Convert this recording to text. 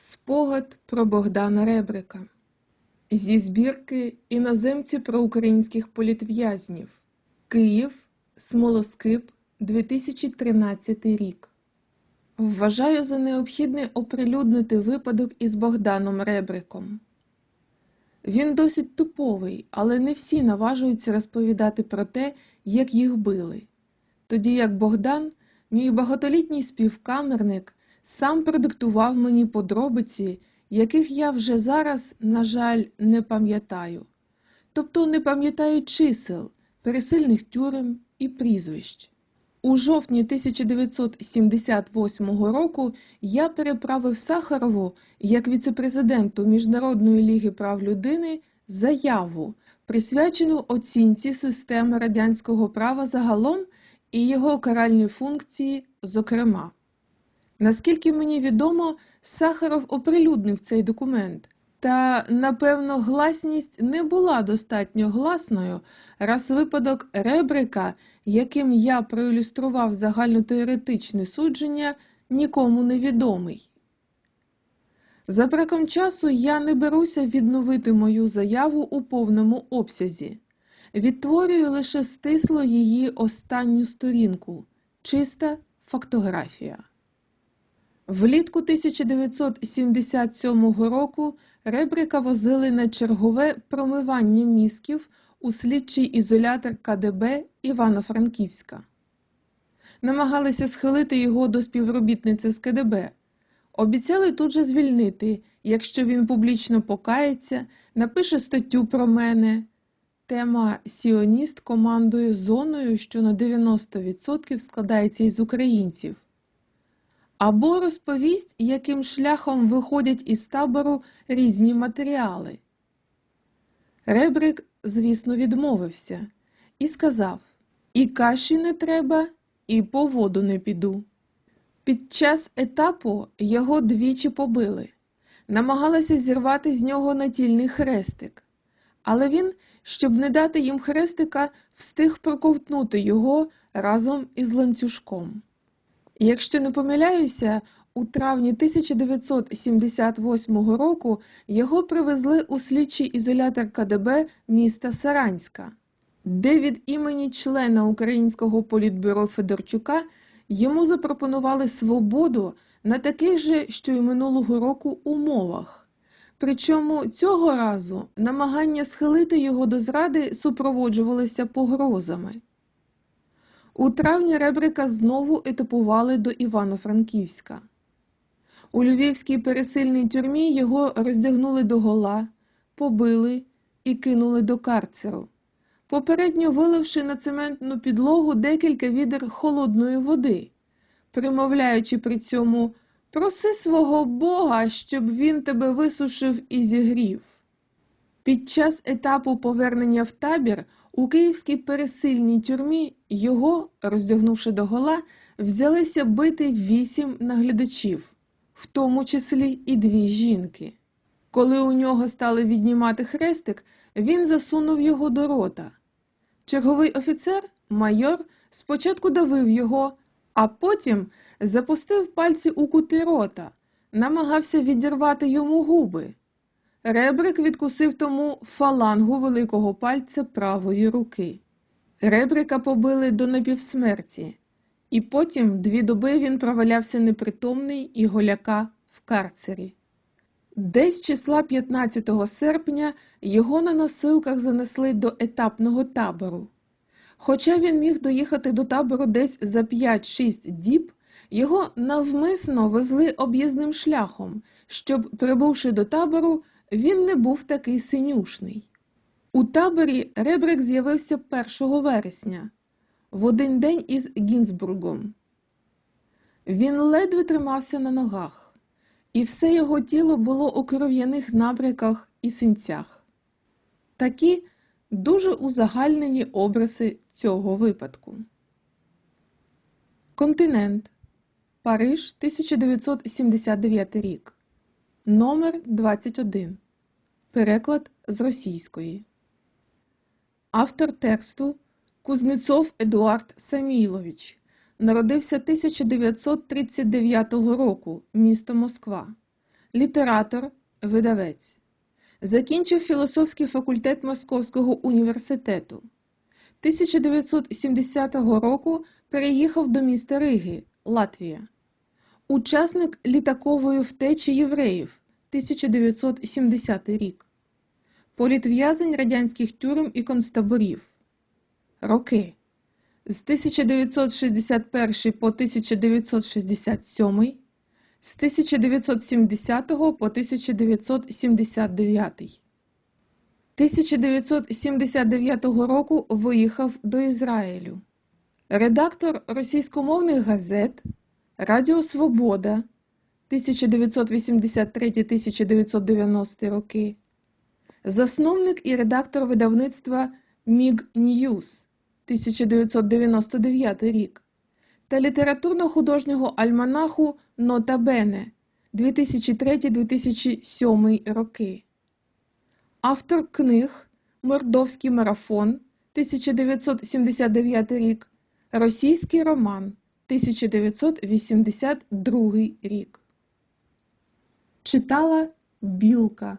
Спогад про Богдана Ребрика зі збірки Іноземці про українських політв'язнів Київ, Смолоскип, 2013 рік. Вважаю за необхідне оприлюднити випадок із Богданом Ребриком. Він досить туповий, але не всі наважуються розповідати про те, як їх били. Тоді як Богдан, мій багатолітній співкамерник, сам продиктував мені подробиці, яких я вже зараз, на жаль, не пам'ятаю. Тобто не пам'ятаю чисел, пересильних тюрем і прізвищ. У жовтні 1978 року я переправив Сахарову як віцепрезиденту Міжнародної ліги прав людини заяву, присвячену оцінці системи радянського права загалом і його каральні функції, зокрема. Наскільки мені відомо, Сахаров оприлюднив цей документ, та, напевно, гласність не була достатньо гласною, раз випадок Ребрика, яким я проілюстрував загальнотеоретичне судження, нікому не відомий. За браком часу я не беруся відновити мою заяву у повному обсязі. Відтворюю лише стисло її останню сторінку чиста фактографія. Влітку 1977 року Ребрика возили на чергове промивання мізків у слідчий ізолятор КДБ Івано-Франківська. Намагалися схилити його до співробітниці з КДБ. Обіцяли тут же звільнити, якщо він публічно покається, напише статтю про мене. Тема Сіоніст командує зоною, що на 90% складається із українців. Або розповість, яким шляхом виходять із табору різні матеріали. Ребрик, звісно, відмовився і сказав: І каші не треба, і по воду не піду. Під час етапу його двічі побили, намагалися зірвати з нього натільний хрестик, але він, щоб не дати їм хрестика, встиг проковтнути його разом із ланцюжком. Якщо не помиляюся, у травні 1978 року його привезли у слідчий ізолятор КДБ міста Саранська, де від імені члена Українського політбюро Федорчука йому запропонували свободу на таких же, що й минулого року, умовах. Причому цього разу намагання схилити його до зради супроводжувалися погрозами. У травні Ребрика знову етапували до Івано-Франківська. У львівській пересильній тюрмі його роздягнули догола, побили і кинули до карцеру, попередньо виливши на цементну підлогу декілька відер холодної води, примовляючи при цьому проси свого Бога, щоб він тебе висушив і зігрів. Під час етапу повернення в табір у київській пересильній тюрмі його, роздягнувши догола, взялися бити вісім наглядачів, в тому числі і дві жінки. Коли у нього стали віднімати хрестик, він засунув його до рота. Черговий офіцер, майор, спочатку давив його, а потім запустив пальці у кути рота, намагався відірвати йому губи. Ребрик відкусив тому фалангу великого пальця правої руки. Ребрика побили до напівсмерті, і потім дві доби він провалявся непритомний і голяка в карцері. Десь числа 15 серпня його на носилках занесли до етапного табору. Хоча він міг доїхати до табору десь за 5-6 діб, його навмисно везли об'їзним шляхом, щоб, прибувши до табору, він не був такий синюшний. У таборі Ребрик з'явився 1 вересня, в один день із Гінзбургом. Він ледве тримався на ногах, і все його тіло було у кров'яних набряках і синцях. Такі дуже узагальнені образи цього випадку. Континент Париж 1979 рік. Номер 21. Переклад з російської. Автор тексту Кузнецов Едуард Самійлович. Народився 1939 року, місто Москва. літератор, видавець. Закінчив філософський факультет Московського університету. 1970 року переїхав до міста Риги, Латвія. Учасник літакової втечі євреїв 1970 рік. Політв'язень радянських тюрем і концтаборів. Роки з 1961 по 1967, з 1970 по 1979. 1979 року виїхав до Ізраїлю. Редактор російськомовних газет Радіо Свобода 1983-1990 роки. Засновник і редактор видавництва Міг Ньюз 1999 рік та літературно-художнього альманаху Нота Бене 2003-2007 роки. Автор книг Мордовський марафон 1979 рік, Російський роман 1982 рік. Читала Білка.